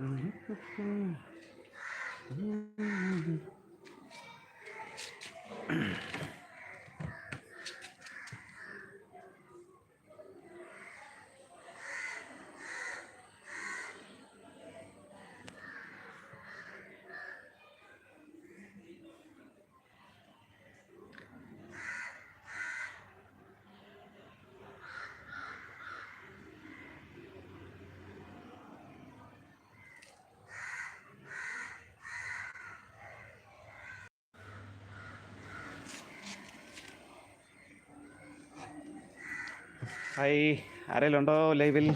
Mm-hmm. Hi ആരെങ്കിലും ഉണ്ടോ ലൈവിൽ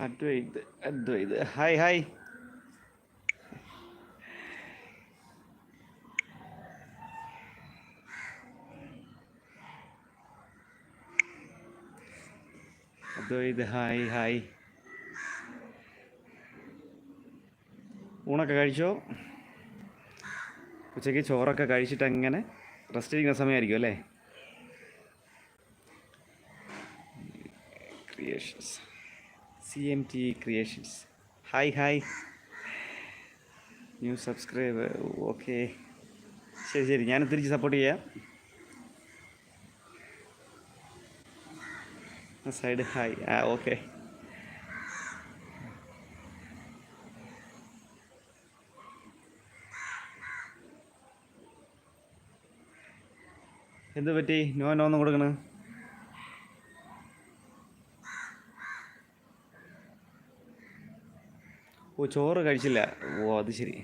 Advait Advait hi hi. Advait hi hi. ഊണൊക്കെ കഴിച്ചോ? ഉച്ചയ്ക്ക് ചോറൊക്കെ കഴിച്ചിട്ട് അങ്ങനെ റെസ്റ്റ് ചെയ്യുന്ന സമയമായിരിക്കും അല്ലേ? Creations C M T creations hi hi new subscribe okay ശരി ശരി. ഞാൻ തിരിച്ച് സപ്പോർട്ട് ചെയ്യാം. സൈഡ് ഹായ് ആ ഓക്കെ എന്ത് പറ്റി നോ നോന്ന് കൊടുക്കണേ? ഓ ചോറ് കഴിച്ചില്ല. ഓ അത് ശരി.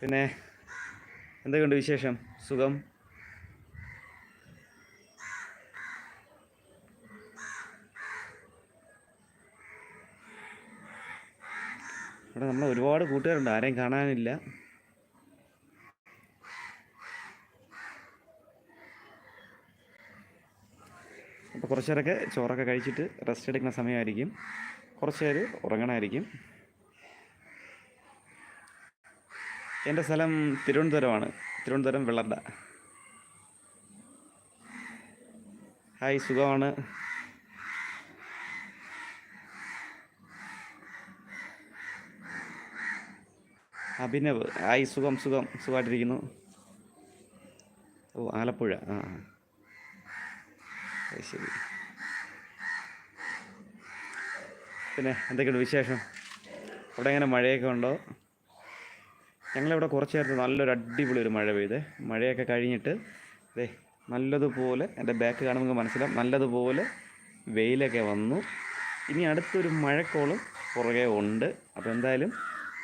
പിന്നെ എന്തൊക്കെയുണ്ട് വിശേഷം? സുഖം? ഇവിടെ നമ്മൾ ഒരുപാട് കൂട്ടുകാരുണ്ട്. ആരെയും കാണാനില്ല. അപ്പോൾ കുറച്ച് നേരമൊക്കെ ചോറൊക്കെ കഴിച്ചിട്ട് റെസ്റ്റ് എടുക്കുന്ന സമയമായിരിക്കും. കുറച്ച് നേരം ഉറങ്ങണമായിരിക്കും. എന്റെ സ്ഥലം തിരുവനന്തപുരമാണ്. തിരുവനന്തപുരം വെള്ളണ്ട ഹായ് സുഖമാണ്? അഭിനവ്. ഹായ് സുഖം സുഖം. സുഖമായിട്ടിരിക്കുന്നു. ഓ ആലപ്പുഴ. ആ. ശരി പിന്നെ എന്തൊക്കെയുണ്ട് വിശേഷം? അവിടെ എങ്ങനെ മഴയൊക്കെ ഉണ്ടോ? ഞങ്ങളിവിടെ കുറച്ച് നേരത്തെ നല്ലൊരു അടിപൊളി ഒരു മഴ പെയ്തേ. മഴയൊക്കെ കഴിഞ്ഞിട്ട് ദേ നല്ലതുപോലെ എന്റെ ബാക്ക് കാണുമ്പോൾ മനസ്സിലാവും. നല്ലതുപോലെ വെയിലൊക്കെ വന്നു. ഇനി അടുത്തൊരു മഴക്കോളും പുറകെ ഉണ്ട്. അപ്പോൾ എന്തായാലും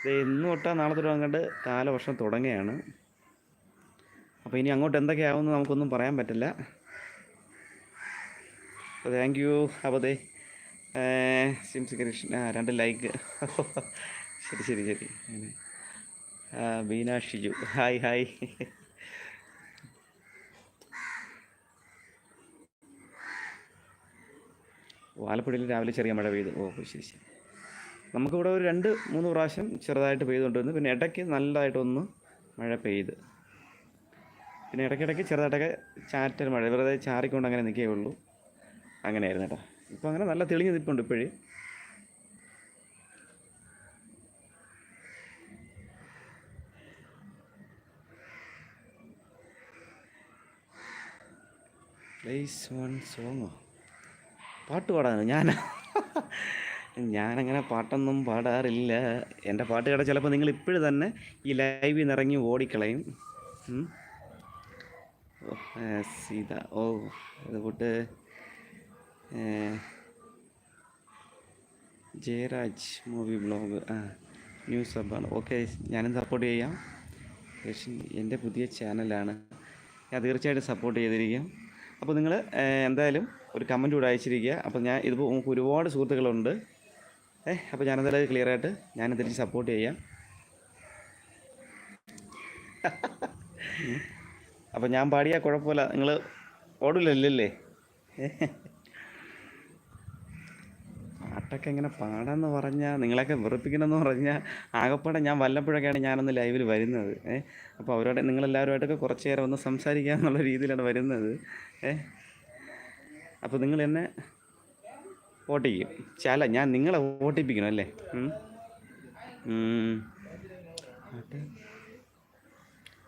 ഇത് ഇന്ന് തൊട്ടാ നാളെ തൊട്ട് അങ്ങോട്ട് കാലവർഷം തുടങ്ങുകയാണ്. അപ്പോൾ ഇനി അങ്ങോട്ട് എന്തൊക്കെയാവുമെന്ന് നമുക്കൊന്നും പറയാൻ പറ്റില്ല. അപ്പോൾ താങ്ക് യു അപ്പോൾ സിംസ് കൃഷ്ണ രണ്ട് ലൈക്ക് ശരി ശരി ശരി. അങ്ങനെ. ബീന ഷിജു. ഹായ് ഹായ് ആലപ്പുഴയിൽ രാവിലെ ചെറിയ മഴ പെയ്തു. ഓ ശരി ശരി. നമുക്കിവിടെ ഒരു രണ്ട് മൂന്ന് പ്രാവശ്യം ചെറുതായിട്ട് പെയ്തുകൊണ്ടിരുന്നു. പിന്നെ ഇടയ്ക്ക് നല്ലതായിട്ടൊന്ന് മഴ പെയ്ത്. പിന്നെ ഇടയ്ക്കിടയ്ക്ക് ചെറുതായിട്ടൊക്കെ ചാറ്റൽ മഴ. വെറുതെ ചാറിക്കൊണ്ട് അങ്ങനെ നിൽക്കേ ഉള്ളൂ അങ്ങനെയായിരുന്നു കേട്ടോ ഇപ്പോൾ അങ്ങനെ നല്ല തെളിഞ്ഞ് നിൽപ്പുണ്ട് ഇപ്പോഴും. പ്ലേസ് വൺ സോങ്ങോ പാട്ട് പാടാനോ? ഞാൻ ഞാനങ്ങനെ പാട്ടൊന്നും പാടാറില്ല. എന്റെ പാട്ട് കേട്ട ചിലപ്പോൾ നിങ്ങൾ ഇപ്പോഴും തന്നെ ഈ ലൈവിൽ നിന്ന് ഇറങ്ങി ഓടിക്കളയും. സീത. ഓ അത് കൂട്ട് ഏ, ജയരാജ് മൂവി ബ്ലോഗ് ആ ന്യൂസ് ഹബ്ബാണ് ഓക്കെ ഞാനും സപ്പോർട്ട് ചെയ്യാം. പക്ഷേ എന്റെ പുതിയ ചാനലാണ് ഞാൻ തീർച്ചയായിട്ടും സപ്പോർട്ട് ചെയ്തിരിക്കും. അപ്പോൾ നിങ്ങൾ എന്തായാലും ഒരു കമന്റ് കൂടെ അയച്ചിരിക്കുക. അപ്പോൾ ഞാൻ ഇതിപ്പോൾ നമുക്ക് ഒരുപാട് സുഹൃത്തുക്കളുണ്ട്. ഏ അപ്പോൾ ഞാനെന്തായാലും ക്ലിയർ ആയിട്ട് ഞാൻ തിരിച്ച് സപ്പോർട്ട് ചെയ്യാം. അപ്പോൾ ഞാൻ പാടിയാൽ കുഴപ്പമില്ല. നിങ്ങൾ ഓടില്ലല്ലേ പാട്ടൊക്കെ ഇങ്ങനെ പാടാന്ന് പറഞ്ഞാൽ നിങ്ങളെയൊക്കെ വെറുപ്പിക്കണമെന്ന് പറഞ്ഞാൽ ആകെപ്പാടെ ഞാൻ വല്ലപ്പോഴൊക്കെയാണ് ഞാനൊന്ന് ലൈവിൽ വരുന്നത്. ഏ അപ്പോൾ അവരോട് നിങ്ങളെല്ലാവരുമായിട്ടൊക്കെ കുറച്ച് നേരം ഒന്ന് സംസാരിക്കുക എന്നുള്ള രീതിയിലാണ് വരുന്നത്. ഏ അപ്പോൾ നിങ്ങൾ എന്നെ വോട്ട് ചെയ്യും. ചല ഞാൻ നിങ്ങളെ വോട്ടിപ്പിക്കണം അല്ലേ?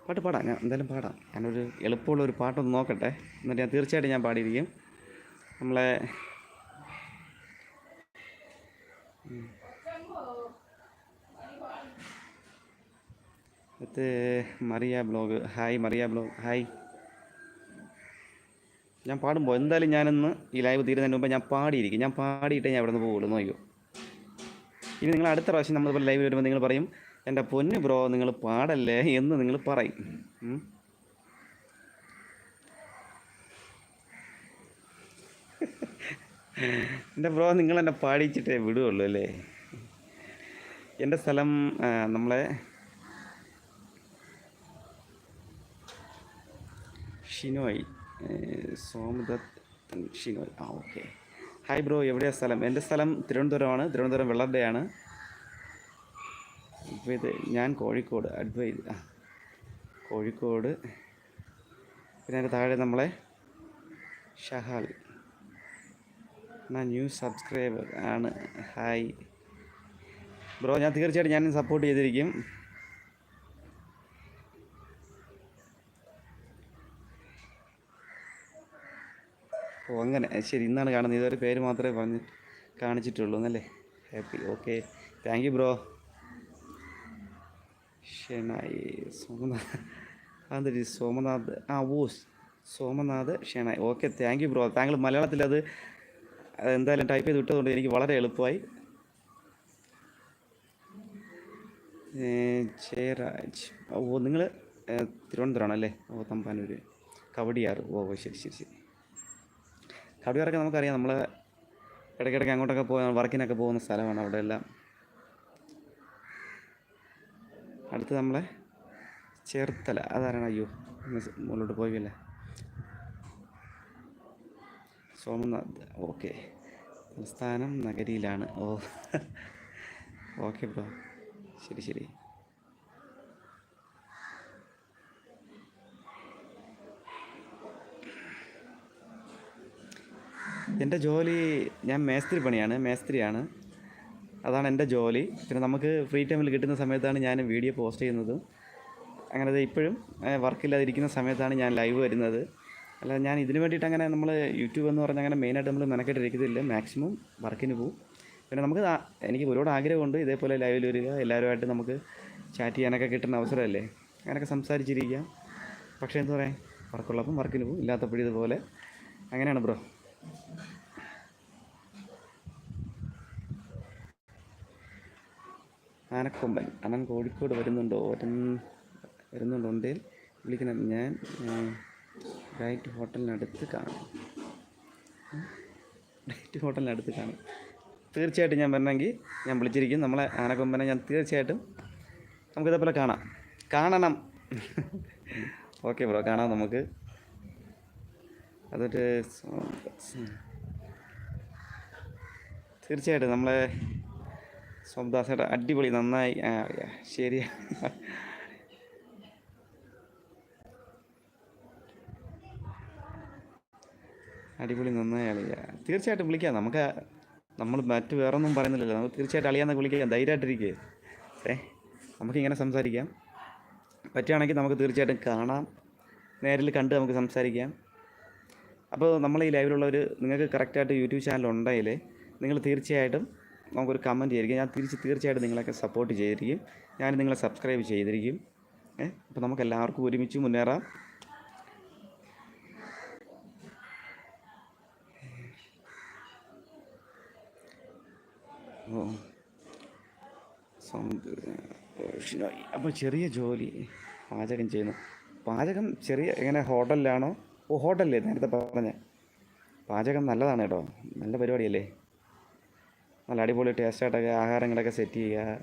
പാട്ട് പാടാം ഞാൻ എന്തായാലും പാടാം. ഞാനൊരു എളുപ്പമുള്ള ഒരു പാട്ടൊന്ന് നോക്കട്ടെ. എന്നിട്ട് ഞാൻ തീർച്ചയായിട്ടും ഞാൻ പാടിയിരിക്കും. നമ്മളെ ഇത് Maria blog. Hi Maria blog hi. ഞാൻ പാടുമ്പോൾ എന്തായാലും ഞാനിന്ന് ഈ ലൈവ് തീരുന്നതിന് മുമ്പ് ഞാൻ പാടിയിരിക്കും. ഞാൻ പാടിയിട്ടേ ഞാൻ ഇവിടെ നിന്ന് പോകുള്ളൂ നോക്കിയോ ഇനി നിങ്ങൾ അടുത്ത പ്രാവശ്യം നമ്മളിപ്പോൾ ലൈവ് വരുമ്പോൾ നിങ്ങൾ പറയും എന്റെ പൊന്നു ബ്രോ നിങ്ങൾ പാടല്ലേ? എന്ന് നിങ്ങൾ പറയും. എന്റെ ബ്രോ നിങ്ങൾ എന്നെ പാടിച്ചിട്ടേ വിടുകയുള്ളൂ അല്ലേ? എന്റെ സ്ഥലം നമ്മളെ ഷിനോയ് സോമദത്ത് ഷിനോയ്. ആ ഓക്കെ. ഹായ് ബ്രോ എവിടെയാണ് സ്ഥലം? എന്റെ സ്ഥലം തിരുവനന്തപുരമാണ്. തിരുവനന്തപുരം വെള്ളറടയാണ്. ഇപ്പോൾ ഇത് ഞാൻ കോഴിക്കോട് അഡ്വൈസ് ആ കോഴിക്കോട്. പിന്നെ അതിന്റെ താഴെ നമ്മളെ ഷഹാൽ. എന്നാ ന്യൂ സബ്സ്ക്രൈബർ ആണ്. ഹായ്. ബ്രോ ഞാൻ തീർച്ചയായിട്ടും ഞാൻ സപ്പോർട്ട് ചെയ്തിരിക്കും. ഓ അങ്ങനെ. ശരി ഇന്നാണ് കാണുന്നത്. ഇതൊരു പേര് മാത്രമേ പറഞ്ഞ് കാണിച്ചിട്ടുള്ളൂ എന്നല്ലേ? Happy. Okay. Thank you bro. Shenai Somnath. അതെന്തൊരു സോമനാഥ്. ആ ഓ Somnath Shenai. Okay thank you bro. താങ്കൾ മലയാളത്തിൽ അത് എന്തായാലും ടൈപ്പ് ചെയ്ത് വിട്ടതുകൊണ്ട് എനിക്ക് വളരെ എളുപ്പമായി. ജയരാജ്. ഓ നിങ്ങൾ തിരുവനന്തപുരമാണല്ലേ ഓ തമ്പാനൂർ കവടിയാർ ഓ ഓ, ശരി ശരി ശരി. കവടിയാറൊക്കെ നമുക്കറിയാം. നമ്മൾ ഇടയ്ക്കിടയ്ക്ക് അങ്ങോട്ടൊക്കെ പോകുന്ന വർക്കിനൊക്കെ പോകുന്ന സ്ഥലമാണ് അവിടെ എല്ലാം അടുത്ത് നമ്മളെ ചേർത്തല. അതാരാണ്? അയ്യോ മുന്നോട്ട് പോയില്ലേ? സോമനാഥ്. ഓക്കെ. സംസ്ഥാനം നഗരിയിലാണ്. ഓ. Okay bro. ശരി ശരി. എന്റെ ജോലി ഞാൻ മേസ്ത്രി പണിയാണ് മേസ്ത്രിയാണ്. അതാണ് എന്റെ ജോലി. പിന്നെ നമുക്ക് ഫ്രീ ടൈമിൽ കിട്ടുന്ന സമയത്താണ് ഞാൻ വീഡിയോ പോസ്റ്റ് ചെയ്യുന്നത്. അങ്ങനെ ഇപ്പോഴും വർക്കില്ലാതിരിക്കുന്ന സമയത്താണ് ഞാൻ ലൈവ് വരുന്നത്. അല്ല ഞാൻ ഇതിന് വേണ്ടിയിട്ട് അങ്ങനെ നമ്മൾ യൂട്യൂബ് എന്ന് പറഞ്ഞാൽ അങ്ങനെ മെയിനായിട്ട് നമ്മൾ മെനക്കെട്ടിരിക്കത്തില്ല മാക്സിമം വർക്കിന് പോകും പിന്നെ നമുക്ക് എനിക്ക് ഒരുപാട് ആഗ്രഹമുണ്ട് ഇതേപോലെ ലൈവിൽ വരിക. എല്ലാവരുമായിട്ട് നമുക്ക് ചാറ്റ് ചെയ്യാനൊക്കെ കിട്ടുന്ന അവസരമല്ലേ? അങ്ങനെയൊക്കെ സംസാരിച്ചിരിക്കാം. പക്ഷേ എന്താ പറയുക വർക്കുള്ളപ്പം വർക്കിന് പോകും ഇല്ലാത്തപ്പോഴും ഇതുപോലെ അങ്ങനെയാണ് ബ്രോ ആനക്കൊമ്പൻ അനൻ കോഴിക്കോട് വരുന്നുണ്ടോ? വരുന്ന വരുന്നുണ്ടോ ഉണ്ടെങ്കിൽ വിളിക്കണം. ഞാൻ റൈറ്റ് ഹോട്ടലിനടുത്ത് കാണും. റൈറ്റ് ഹോട്ടലിനടുത്ത് കാണും. തീർച്ചയായിട്ടും ഞാൻ വരണമെങ്കിൽ ഞാൻ വിളിച്ചിരിക്കും. നമ്മളെ ആനക്കൊമ്പനെ ഞാൻ തീർച്ചയായിട്ടും നമുക്കിതേപോലെ കാണാം. കാണണം. ഓക്കെ ബ്രോ കാണാം നമുക്ക്. അതൊരു തീർച്ചയായിട്ടും നമ്മളെ സ്വന്തം അടിപൊളി നന്നായി ആ അടിപൊളി നന്നായി അളിയ തീർച്ചയായിട്ടും വിളിക്കാം. നമുക്ക് നമ്മൾ മറ്റ് വേറൊന്നും പറയുന്നില്ലല്ലോ. നമുക്ക് തീർച്ചയായിട്ടും അളിയാന്നൊക്കെ വിളിക്കാം. ധൈര്യമായിട്ടിരിക്കുക ഏ നമുക്കിങ്ങനെ സംസാരിക്കാം. പറ്റുകയാണെങ്കിൽ നമുക്ക് തീർച്ചയായിട്ടും കാണാം. നേരിൽ കണ്ട് നമുക്ക് സംസാരിക്കാം. അപ്പോൾ നമ്മൾ ഈ ലൈവിലുള്ളവർ നിങ്ങൾക്ക് കറക്റ്റായിട്ട് യൂട്യൂബ് ചാനൽ ഉണ്ടെങ്കിൽ നിങ്ങൾ തീർച്ചയായിട്ടും നമുക്കൊരു കമന്റ് ചെയ്തിരിക്കും. ഞാൻ തിരിച്ച് തീർച്ചയായിട്ടും നിങ്ങളൊക്കെ സപ്പോർട്ട് ചെയ്തിരിക്കും. ഞാൻ നിങ്ങളെ സബ്സ്ക്രൈബ് ചെയ്തിരിക്കും. ഏ അപ്പോൾ നമുക്ക് എല്ലാവർക്കും ഒരുമിച്ച് മുന്നേറാം. അപ്പോൾ ചെറിയ ജോലി പാചകം ചെയ്യുന്നു. പാചകം ചെറിയ എങ്ങനെ ഹോട്ടലിലാണോ? ഓ ഹോട്ടലല്ലേ? നേരത്തെ പറഞ്ഞ. പാചകം നല്ലതാണ് കേട്ടോ. നല്ല പരിപാടിയല്ലേ? നല്ല അടിപൊളി ടേസ്റ്റായിട്ടൊക്കെ ആഹാരങ്ങളൊക്കെ സെറ്റ് ചെയ്യുക.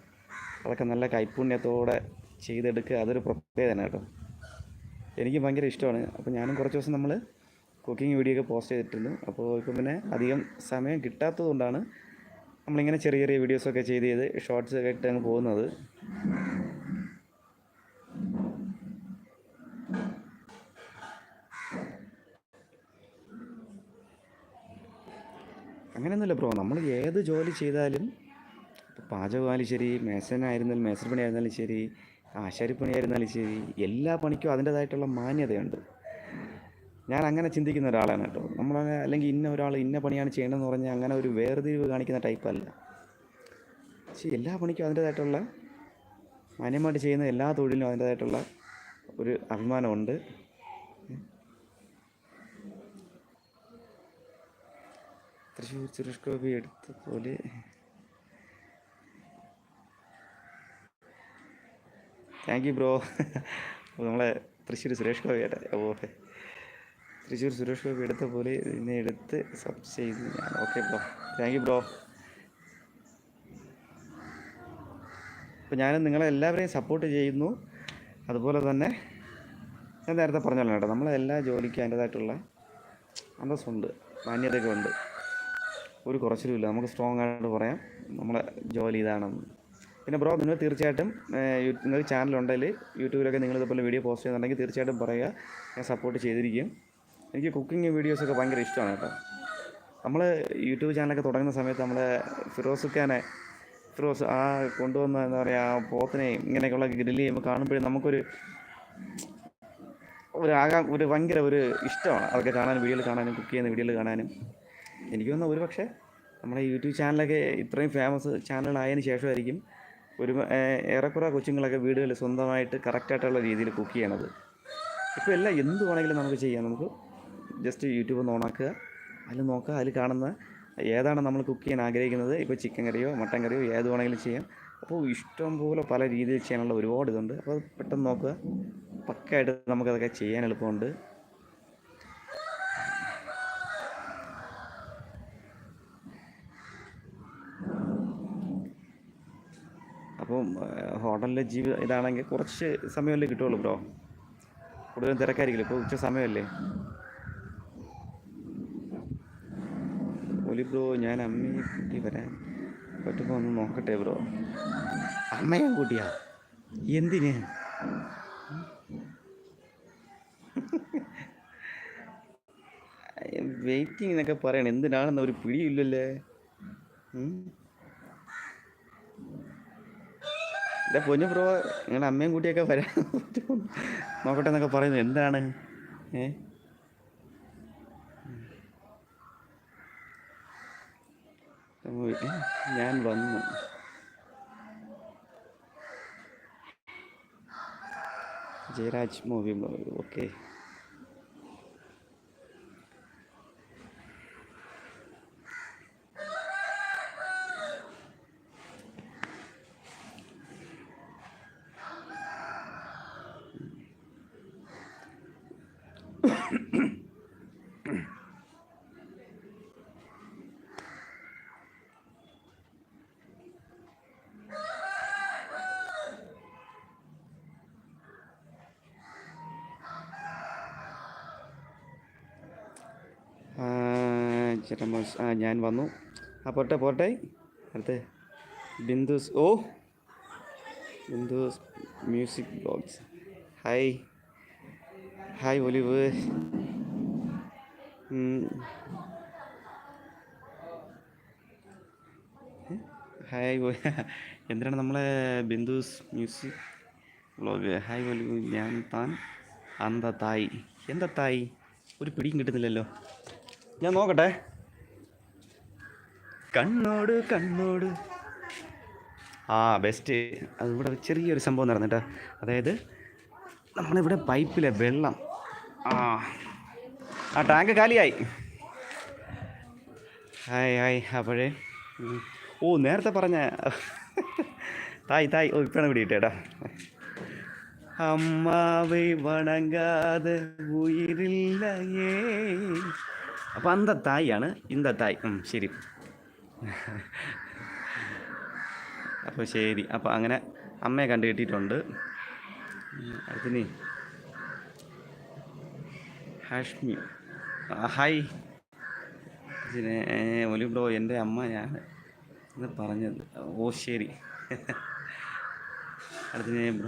അതൊക്കെ നല്ല കൈപ്പുണ്യത്തോടെ ചെയ്തെടുക്കുക. അതൊരു പ്രത്യേകതയാണ് കേട്ടോ. എനിക്ക് ഭയങ്കര ഇഷ്ടമാണ്. അപ്പോൾ ഞാനും കുറച്ച് ദിവസം നമ്മൾ കുക്കിംഗ് വീഡിയോ ഒക്കെ പോസ്റ്റ് ചെയ്തിട്ടുണ്ട്. അപ്പോൾ ഇപ്പം പിന്നെ അധികം സമയം കിട്ടാത്തത് കൊണ്ടാണ് നമ്മളിങ്ങനെ ചെറിയ ചെറിയ വീഡിയോസൊക്കെ ചെയ്ത് ചെയ്ത് ഷോർട്സ് ഒക്കെ ഇട്ട് അങ്ങ് പോകുന്നത്. അങ്ങനെയൊന്നുമില്ല ബ്രോ. നമ്മൾ ഏത് ജോലി ചെയ്താലും ഇപ്പോൾ പാചകമായാലും ശരി മേസനായിരുന്നാലും മേസർപ്പണി ആയിരുന്നാലും ശരി ആശാരിപ്പണി ആയിരുന്നാലും ശരി എല്ലാ പണിക്കും അതിന്റേതായിട്ടുള്ള മാന്യതയുണ്ട്. ഞാൻ അങ്ങനെ ചിന്തിക്കുന്ന ഒരാളാണ് കേട്ടോ. നമ്മൾ അല്ലെങ്കിൽ ഇന്ന ഒരാൾ ഇന്ന പണിയാണ് ചെയ്യണമെന്ന് പറഞ്ഞാൽ അങ്ങനെ ഒരു വേർതിരിവ് കാണിക്കുന്ന ടൈപ്പല്ല പക്ഷേ എല്ലാ പണിക്കും അതിന്റേതായിട്ടുള്ള മാന്യമായിട്ട് ചെയ്യുന്ന എല്ലാ തൊഴിലിനും അതിന്റേതായിട്ടുള്ള ഒരു അഭിമാനമുണ്ട്. തൃശ്ശൂർ സുരേഷ് ഗോപി എടുത്ത പോലെ താങ്ക് യു ബ്രോ നമ്മളെ തൃശ്ശൂർ സുരേഷ് ഗോപി ഏട്ടാ ഓ തൃശ്ശൂർ സുരേഷ് ഗോപി എടുത്ത പോലെ ഇതിനെ എടുത്ത് സബ് ചെയ്ത് ഞാൻ. Okay bro thank you bro അപ്പോൾ ഞാൻ നിങ്ങളെ എല്ലാവരെയും സപ്പോർട്ട് ചെയ്യുന്നു. അതുപോലെ തന്നെ ഞാൻ നേരത്തെ പറഞ്ഞല്ലോ കേട്ടോ നമ്മളെ എല്ലാ ജോലിക്കും അതിന്റേതായിട്ടുള്ള അന്തസ്സുണ്ട് മാന്യതയൊക്കെ ഉണ്ട്. ഒരു കുറച്ചിലുമില്ല നമുക്ക് സ്ട്രോങ് ആയിട്ട് പറയാം. നമ്മളെ ജോലി ഇതാണെന്ന് പിന്നെ ബ്രോ നിങ്ങൾ തീർച്ചയായിട്ടും നിങ്ങൾക്ക് ചാനലുണ്ടെങ്കിൽ യൂട്യൂബിലൊക്കെ നിങ്ങൾ ഇതുപോലെ വീഡിയോ പോസ്റ്റ് ചെയ്യുന്നുണ്ടെങ്കിൽ തീർച്ചയായിട്ടും പറയുക. ഞാൻ സപ്പോർട്ട് ചെയ്തിരിക്കും. എനിക്ക് കുക്കിംഗ് വീഡിയോസൊക്കെ ഭയങ്കര ഇഷ്ടമാണ് കേട്ടോ. നമ്മൾ യൂട്യൂബ് ചാനലൊക്കെ തുടങ്ങുന്ന സമയത്ത് നമ്മളെ ഫിറോസ് ഖാനെ ഫിറോസ് ആ കൊണ്ടുവന്ന എന്താ പറയുക ആ പോത്തിനെയും ഇങ്ങനെയൊക്കെയുള്ള ഗ്രില്ല് ചെയ്യുമ്പോൾ കാണുമ്പോഴേ നമുക്കൊരു ഒരു ആകാ ഒരു ഭയങ്കര ഒരു ഇഷ്ടമാണ് അതൊക്കെ കാണാനും വീഡിയോയിൽ കാണാനും കുക്ക് ചെയ്യുന്ന വീഡിയോയിൽ കാണാനും. എനിക്ക് തോന്നുന്നു ഒരു പക്ഷേ നമ്മുടെ യൂട്യൂബ് ചാനലൊക്കെ ഇത്രയും ഫേമസ് ചാനലായതിനു ശേഷമായിരിക്കും ഒരു ഏറെക്കുറെ കൊച്ചുങ്ങളൊക്കെ വീടുകളിൽ സ്വന്തമായിട്ട് കറക്റ്റായിട്ടുള്ള രീതിയിൽ കുക്ക് ചെയ്യണത്. ഇപ്പോൾ എല്ലാം എന്ത് വേണമെങ്കിലും നമുക്ക് ചെയ്യാം നമുക്ക്. ജസ്റ്റ് യൂട്യൂബ് ഒന്ന് ഓണാക്കുക. അതിൽ നോക്കുക അതിൽ കാണുന്ന ഏതാണ് നമ്മൾ കുക്ക് ചെയ്യാൻ ആഗ്രഹിക്കുന്നത്. ഇപ്പോൾ ചിക്കൻ കറിയോ മട്ടൻ കറിയോ ഏത് വേണമെങ്കിലും ചെയ്യാം. അപ്പോൾ ഇഷ്ടം പോലെ പല രീതിയിൽ ചെയ്യാനുള്ള ഒരുപാട് ഇതുണ്ട്. അപ്പോൾ പെട്ടെന്ന് നോക്കുക. പക്കായിട്ട് നമുക്കതൊക്കെ ചെയ്യാൻ എളുപ്പമുണ്ട്. അപ്പം ഹോട്ടലിലെ ജീവി ഇതാണെങ്കിൽ കുറച്ച് സമയമല്ലേ കിട്ടുള്ളൂ ബ്രോ? കൂടുതലും തിരക്കായിരിക്കില്ല? ഇപ്പോൾ ഉച്ച സമയമല്ലേ? ഒലി ബ്രോ ഞാൻ അമ്മയെ കൂട്ടി വരാൻ പറ്റുമ്പോൾ ഒന്ന് നോക്കട്ടെ ബ്രോ. അമ്മയെ കൂട്ടിയാ? എന്തിന്? വെയിറ്റിംഗ് എന്നൊക്കെ പറയണം. എന്തിനാണെന്ന് ഒരു പിടിയില്ലല്ലേ. എന്റെ പൊന്നു ബ്രോ നിങ്ങളുടെ അമ്മയും കൂട്ടിയൊക്കെ വരാൻ നോക്കട്ടെ എന്നൊക്കെ പറയുന്നത് എന്താണ്? ഏ ഓ, ഏ, ഞാൻ വന്നു. Jayaraj movie okay. ചേട്ടൻ മോസ്- ആ ഞാൻ വന്നു. ആ പോട്ടെ പോട്ടെ. അടുത്ത് ബിന്ദുസ് ഓ Bindu's music blogs hi hi Olive? Hi എന്തിനാണ് നമ്മളെ Bindu's music vlog? Hi Olive. ഞാൻ താൻ അന്ത തായി. എന്താ തായി? ഒരു പിടിയും കിട്ടുന്നില്ലല്ലോ. ഞാൻ നോക്കട്ടെ. കണ്ണോട് കണ്ണോട്. ആ ബെസ്റ്റ് അത് ഇവിടെ ചെറിയൊരു സംഭവം നടന്നു കേട്ടോ അതായത് നമ്മളിവിടെ പൈപ്പിലെ വെള്ളം. ആ. ആ ടാങ്ക് കാലിയായി. ഹായ് ഹായ് അപ്പോഴേ. ഓ നേരത്തെ പറഞ്ഞ. തായ് തായ്. ഓ ഇപ്പോഴാണ് പിടിയിട്ടേട്ടാ അമ്മാവെ വണങ്ങാതെ ഉയിരില്ലയേ. അപ്പം അന്ത തായിയാണ് ഇന്ത തായ്. ശരി. അപ്പോൾ ശരി. അപ്പോൾ അങ്ങനെ അമ്മയെ കണ്ടു കിട്ടിയിട്ടുണ്ട്. അതിന് ഹാഷ്മി. ഹായ്. ഒലി ബ്രോ എന്റെ അമ്മ ഞാൻ എന്ന് പറഞ്ഞത്. ഓ ശരി. അടുത്തിന്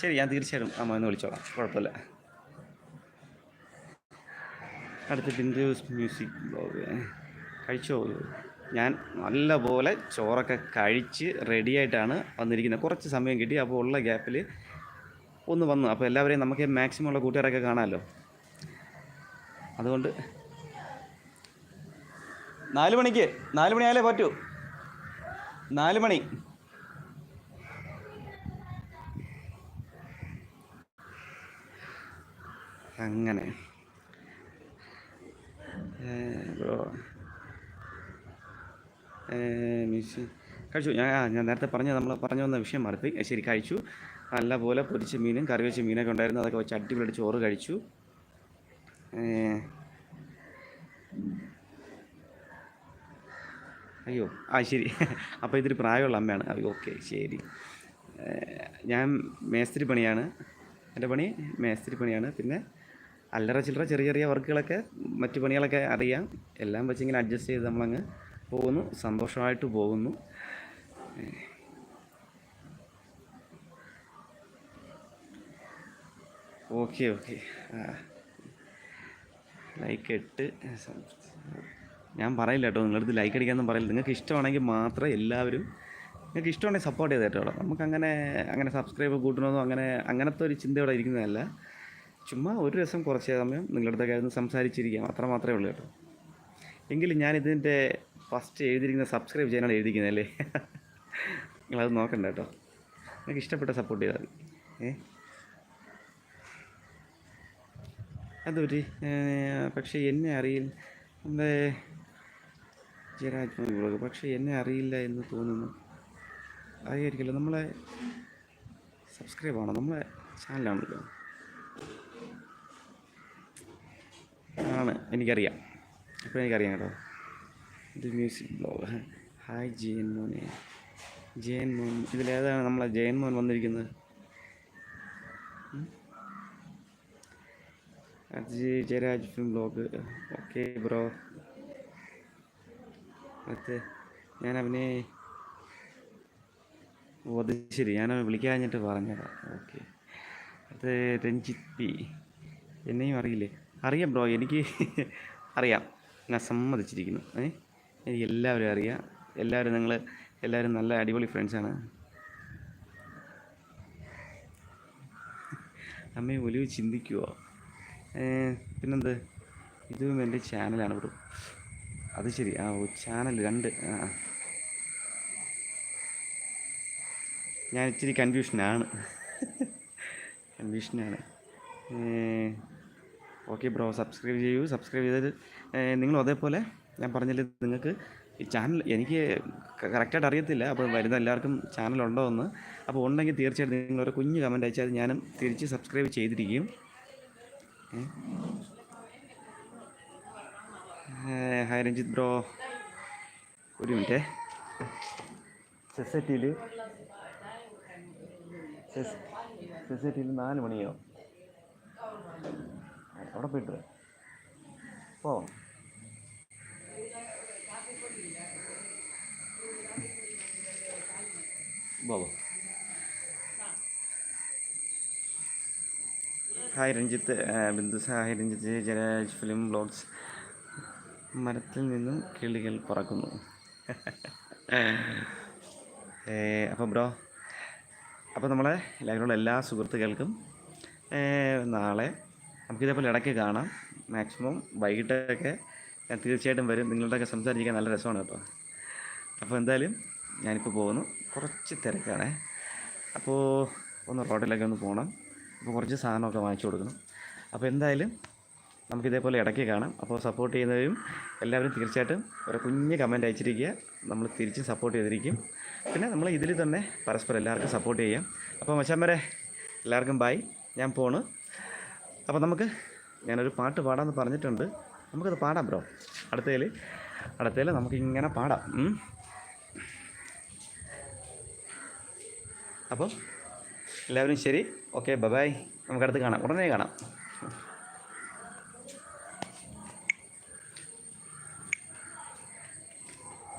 ശരി ഞാൻ തീർച്ചയായിട്ടും അമ്മ എന്ന് വിളിച്ചോളാം. കുഴപ്പമില്ല. അടുത്ത ബിന്ദുസ് മ്യൂസിക് ബ്ലോഗ്. കഴിച്ചോ ഞാൻ നല്ലപോലെ ചോറൊക്കെ കഴിച്ച് റെഡിയായിട്ടാണ് വന്നിരിക്കുന്നത്. കുറച്ച് സമയം കിട്ടി അപ്പോൾ ഉള്ള ഗ്യാപ്പിൽ ഒന്ന് വന്നു. അപ്പോൾ എല്ലാവരെയും നമുക്ക് മാക്സിമം ഉള്ള കൂട്ടുകാരൊക്കെ കാണാമല്ലോ. അതുകൊണ്ട് നാല് മണിക്ക് നാല് മണിയായാലേ പറ്റൂ. നാല് മണി. അങ്ങനെ. ബ്രോ. മിസ് കഴിച്ചു. ഞാൻ ഞാൻ നേരത്തെ പറഞ്ഞ നമ്മൾ പറഞ്ഞു വന്ന വിഷയം മാറിപ്പോയി ശരി കഴിച്ചു. നല്ല പോലെ പൊരിച്ച മീനും കറി വെച്ച മീനൊക്കെ ഉണ്ടായിരുന്നു. അതൊക്കെ വെച്ച് അടിപൊളിയായിട്ട് ചോറ് കഴിച്ചു. അയ്യോ ആ ശരി. അപ്പോൾ ഇതൊരു പ്രായമുള്ള അമ്മയാണ്. അയ്യോ ഓക്കെ ശരി. ഞാൻ മേസ്ത്രി പണിയാണ്. എന്റെ പണി മേസ്ത്രി പണിയാണ്. പിന്നെ അല്ലറ ചില്ലറ ചെറിയ ചെറിയ വർക്കുകളൊക്കെ മറ്റു പണികളൊക്കെ അറിയാം. എല്ലാം വെച്ച് ഇങ്ങനെ അഡ്ജസ്റ്റ് ചെയ്ത് നമ്മളങ്ങ് പോകുന്നു സന്തോഷമായിട്ട് പോകുന്നു. Okay okay. ലൈക്ക് ഇട്ട് ഞാൻ പറയില്ല കേട്ടോ നിങ്ങളടുത്ത് ലൈക്ക് അടിക്കാമെന്നും പറയില്ല. നിങ്ങൾക്ക് ഇഷ്ടമാണെങ്കിൽ മാത്രം എല്ലാവരും നിങ്ങൾക്ക് ഇഷ്ടമാണെങ്കിൽ സപ്പോർട്ട് ചെയ്ത് കേട്ടോ. നമുക്കങ്ങനെ അങ്ങനെ സബ്സ്ക്രൈബ് കൂട്ടണമെന്നോ അങ്ങനെ അങ്ങനത്തെ ഒരു ചിന്തയോടെ ഇരിക്കുന്നതല്ല. ചുമ്മാ ഒരു രസം കുറച്ച് സമയം നിങ്ങളുടെ അടുത്തൊക്കെ ആയിരുന്നു സംസാരിച്ചിരിക്കാം അത്ര മാത്രമേ ഉള്ളൂ കേട്ടോ. എങ്കിലും ഞാൻ ഇതിന്റെ ഫസ്റ്റ് എഴുതിയിരിക്കുന്ന സബ്സ്ക്രൈബ് ചെയ്യാനാണ് എഴുതിയിരിക്കുന്നത് അല്ലേ? നിങ്ങളത് നോക്കണ്ട കേട്ടോ. നിങ്ങൾക്ക് ഇഷ്ടപ്പെട്ട സപ്പോർട്ട് ചെയ്താൽ മതി. ഏ? അതൊരു പക്ഷേ എന്നെ അറിയില്ല. നമ്മുടെ ജയരാജ് ബ്ലോഗ്. പക്ഷേ എന്നെ അറിയില്ല എന്ന് തോന്നുന്നു. അറിയായിരിക്കില്ല നമ്മളെ സബ്സ്ക്രൈബ് ആണോ? നമ്മളെ ചാനലാണല്ലോ ആണ്. എനിക്കറിയാം. അപ്പോൾ എനിക്കറിയാം കേട്ടോ. ഇത് മ്യൂസിക് ബ്ലോഗ് ഹായ് ജയൻ മോനെ ജയൻ മോൻ ഇതിലേതാണ് നമ്മളെ ജയൻ മോൻ വന്നിരിക്കുന്നത്. Aji Jayaraj film blog okay bro അത് ഞാൻ അവനെ ഓ അത് ശരി ഞാൻ വിളിക്കാഞ്ഞിട്ട് പറഞ്ഞതാ. ഓക്കെ അത് രഞ്ജിത് പി. എന്നെയും അറിയില്ലേ? അറിയാം ബ്രോ എനിക്ക് അറിയാം. ഞാൻ സമ്മതിച്ചിരിക്കുന്നു. ഏ? എനിക്ക് എല്ലാവരും അറിയാം. എല്ലാവരും നിങ്ങൾ എല്ലാവരും നല്ല അടിപൊളി ഫ്രണ്ട്സാണ് അമ്മയെ ഒലിവ് ചിന്തിക്കുവോ? ഏ, പിന്നെന്ത്? ഇതും എന്റെ ചാനലാണ് ബ്രോ. അത് ശരി. ആ ഓ ചാനൽ രണ്ട്. ആ. ഞാൻ ഇച്ചിരി കൺഫ്യൂഷനാണ് കൺഫ്യൂഷനാണ് ഓക്കെ ബ്രോ സബ്സ്ക്രൈബ് ചെയ്യൂ. സബ്സ്ക്രൈബ് ചെയ്തത് നിങ്ങളും അതേപോലെ ഞാൻ പറഞ്ഞില്ല നിങ്ങൾക്ക് ഈ ചാനൽ എനിക്ക് കറക്റ്റായിട്ട് അറിയത്തില്ല. അപ്പോൾ വരുന്ന എല്ലാവർക്കും ചാനൽ ഉണ്ടോ എന്ന് അപ്പോൾ ഉണ്ടെങ്കിൽ തീർച്ചയായിട്ടും നിങ്ങളൊരു കുഞ്ഞ് കമന്റ് അയച്ചാൽ ഞാനും തിരിച്ച് സബ്സ്ക്രൈബ് ചെയ്തിരിക്കും. Hi Ranjith bro. ഒരു മിനിറ്റേ. സൊസൈറ്റിയിൽ സൊസൈറ്റിയിൽ നാല് മണിയോ? അവിടെ പോയിട്ട് പോ Babu hi Ranjith Bindu hi Ranjith Janaraj film blogs മരത്തിൽ നിന്നും കിളികൾ പറക്കുന്നു. അപ്പോൾ ബ്രോ അപ്പോൾ നമ്മളെ എല്ലാവരോടും എല്ലാ സുഹൃത്തുക്കൾക്കും നാളെ നമുക്കിതേപോലെ ഇടയ്ക്ക് കാണാം. മാക്സിമം വൈകിട്ടൊക്കെ ഞാൻ തീർച്ചയായിട്ടും വരും. നിങ്ങളുടെയൊക്കെ സംസാരിക്കാൻ നല്ല രസമാണ് കേട്ടോ. അപ്പോൾ എന്തായാലും ഞാനിപ്പോൾ പോകുന്നു. കുറച്ച് തിരക്കാണേ. അപ്പോൾ ഒന്ന് റോഡിലൊക്കെ ഒന്ന് പോകണം അപ്പോൾ കുറച്ച് സാധനമൊക്കെ വാങ്ങിച്ചു കൊടുക്കണം. അപ്പോൾ എന്തായാലും നമുക്കിതേപോലെ ഇടയ്ക്ക് കാണാം. അപ്പോൾ സപ്പോർട്ട് ചെയ്യുന്നവരും എല്ലാവരും തീർച്ചയായിട്ടും ഒരു കുഞ്ഞ് കമന്റ് അയച്ചിരിക്കുക. നമ്മൾ തിരിച്ചും സപ്പോർട്ട് ചെയ്തിരിക്കും. പിന്നെ നമ്മൾ ഇതിൽ തന്നെ പരസ്പരം എല്ലാവർക്കും സപ്പോർട്ട് ചെയ്യാം. അപ്പോൾ മച്ചാൻ എല്ലാവർക്കും ബൈ ഞാൻ പോണ്. അപ്പോൾ നമുക്ക് ഞാനൊരു പാട്ട് പാടാമെന്ന് പറഞ്ഞിട്ടുണ്ട്. നമുക്കത് പാടാം ബ്രോ. അടുത്തതിൽ അടുത്തതിൽ നമുക്കിങ്ങനെ പാടാം. അപ്പോൾ എല്ലാവരും ശരി. ഓക്കെ ബൈ നമുക്കടുത്ത് കാണാം. ഉടനെ കാണാം.